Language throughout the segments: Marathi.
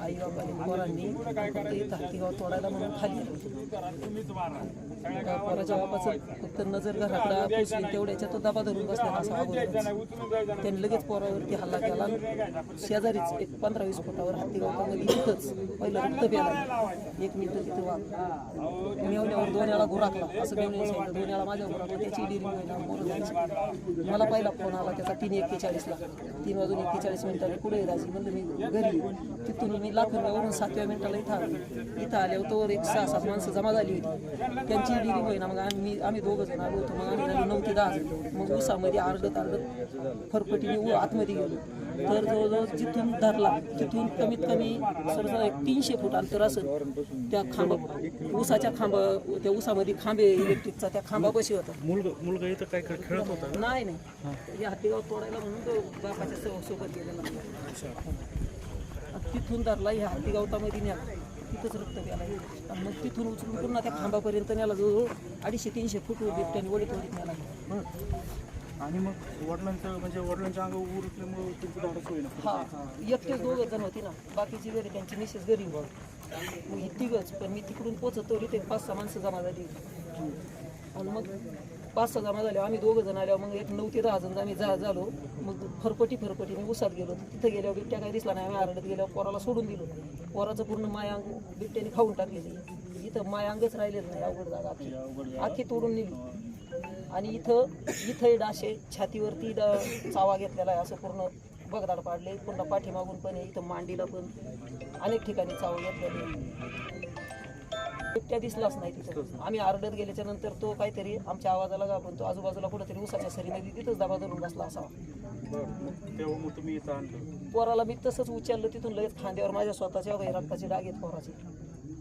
आई बाबा पोरांनी फक्त इथं तोडायला म्हणून खाली आले. पोराच्या बापाचं फक्त नजर घराकडं पुसली तेवढ्याच्या तो दबा धरून बसला असा अगोदर त्यांनी लगेच पोरावरती हल्ला केला शेजारीच एक पंधरा वीस फुटावर हातीगावतामध्ये इथंच पहिलं रक्त प्याला एक मिनिटं तिथे वाघ मेवण्यावर दोन वेळा घुराकला असं मेवण्याने सांगितलं. दोन माझ्या घुराकला त्याची डिरिंग मला पहिला फोन आला त्याचा तीन एक्केचाळीसला. तीन वाजून एक्केचाळीस मिनिटाला पुढे राजी म्हणलं मी घरी तिथून मी लाखनगावरून सातव्या मिनिटाला इथं आलो. इथं आल्यावर तोवर एक सहा सात माणसं जमा झाली होती. त्यांची डिलिंग होईना मग आम्ही आम्ही दोघं जण आलो होतो. मग आम्ही झालो नऊ ते दहा मग उसामध्ये आरडत आरडत फरफटीने उ- आतमध्ये गेलो. तर जवळजवळ जिथून धरला तिथून कमीत कमी सरसा एक तीनशे फूट अंतर असं त्या खांब ऊसाच्या खांब त्या ऊसामध्ये खांबे इलेक्ट्रिकचा त्या खांबापाशी होता. मुलगा मुलगा इथं काय खेळत होता? नाही नाही. या हातीगाव तोडायला म्हणून तो बापाच्या सोबत गेलेला. आणि तिथून धरला ह्या हातीगावतामध्ये न्याला. तिथंच रक्त प्याला आणि मग तिथून उचलून पुन्हा त्या खांबापर्यंत न्याला जवळजवळ अडीचशे तीनशे फूट बिबट्याने वडीत वडीत न्याला. हं. आणि मग वडिलांचं म्हणजे वडिलांच्या अंगावर उरकल्यामुळे तुमचं धाडस होईना हा एकटेच दोघं जण होती ना. बाकीची घरी त्यांची मिसेस घरी मग ही तिघच पण मी तिकडून पोचत तरी ते पाच सहा माणसं जमा झाली. आणि मग पाच सहा जमा झाले आम्ही दोघं जण आल्यावर मग एक नऊ ते दहा जण आम्ही जा झालो. मग फरफटी फरफटी मी उसात गेलो. तिथं गेल्यावर बिबट्या काही दिसला नाही आम्ही आरडत गेल्यावर पोराला सोडून दिलो. पोराचं पूर्ण मायांग बिबट्याने खाऊन टाकलेली. इथं मायांगच राहिलेलं नाही. अवघड जागा आखी आखी तोडून नेली आणि इथं इथंही डाशे छातीवरती चावा घेतलेला आहे. असं पूर्ण बगदाड पाडले. पुन्हा पाठीमागून पण आहे. इथं मांडीला पण अनेक ठिकाणी चावा घेतलेली आहे. बिबट्या दिसलाच नाही तिथं. आम्ही आरडत गेल्याच्यानंतर तो काहीतरी आमच्या आवाजाला घाबरून तो आजूबाजूला कुठेतरी उसाच्या सरीमध्ये तिथंच दबा धरून बसला असावा. पोराला मी तसंच उचललं तिथून लगेच खांद्यावर माझ्या स्वतःच्या वगैरे रक्ताचे डाग आहेत पोराचे.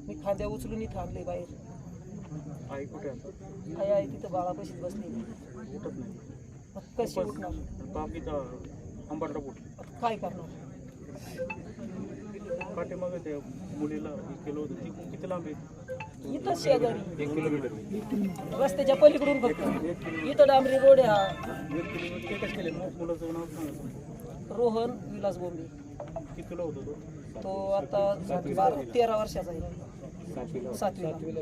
मी खांद्या उचलून इथं आणले बाहेर. आई कुठे आई आई तिथं बाळापाशीच बसली उठत नाही. मग कशी उठणार? काय करणार? पाठीमागे त्या मुलीला हे केलं होतं. ती किती लांब आहे? इथं शेजारी. एक किलोमीटर रस्त्याच्या पलीकडून फक्त. इथं डांबरी रोड आहे हा. एक किलोमीटर. ते कसं केलं? मग मुलाचं नाव सांगा. रोहन विलास बोंबे. कितीला होतं तो? तो आता बारा तेरा वर्षाचा आहे. सातवीला.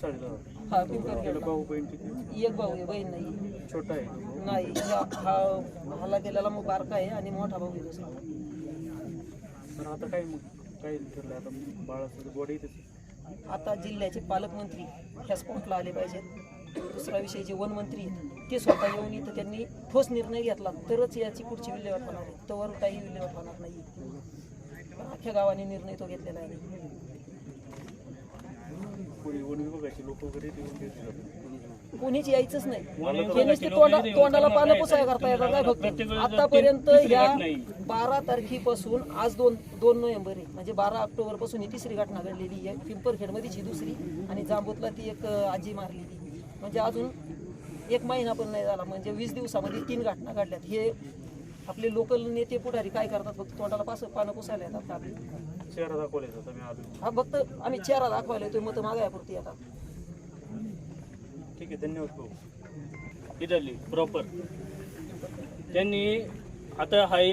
शाळेला हा पिंपरी त्याला भाऊ बहीण किती? एक भाऊ आहे बहीण नाही. छोटा आहे नाही हा हा हाला गेलेला मग बारका आहे आणि मोठा भाऊ आहे दुसरा. तर आता काय मग? काय ठरलं आता बाळाचं बॉडी आता जिल्ह्याचे पालकमंत्री ह्या स्पॉटला आले पाहिजेत. दुसरा विषय जे वनमंत्री ते स्वतः येऊन इथं त्यांनी ठोस निर्णय घेतला. तरच याची पुढची विल्हेवाट होणार आहे. तवर काही विल्हेवाट होणार नाही पण अख्ख्या गावाने निर्णय तो घेतलेला आहे. कोणी वन विभागाचे लोक वगैरे येऊन भेटतात. कोणीच यायचंच नाही. हे नुसते तोंडा तोंडाला पानं पुसाय करता येतात काय फक्त. आतापर्यंत ह्या बारा तारखेपासून आज दोन दोन नोव्हेंबर आहे. म्हणजे बारा ऑक्टोबरपासून ही तिसरी घटना घडलेली आहे. पिंपरखेडमध्येच ही दुसरी आणि जांबूतला ती एक आजी मारलेली म्हणजे अजून एक महिना पण नाही झाला. म्हणजे वीस दिवसामध्ये तीन घटना घडल्यात. हे आपले लोकल नेते पुढारी काय करतात? फक्त तोंडाला पास पानं पुसायला येतात आपली चेहरा आलो हा फक्त आम्ही चेहरा दाखवायला येतोय. मत मागायपुरती येतात ठीक आहे धन्यवाद भाऊ. इथली प्रॉपर त्यांनी आता हा एक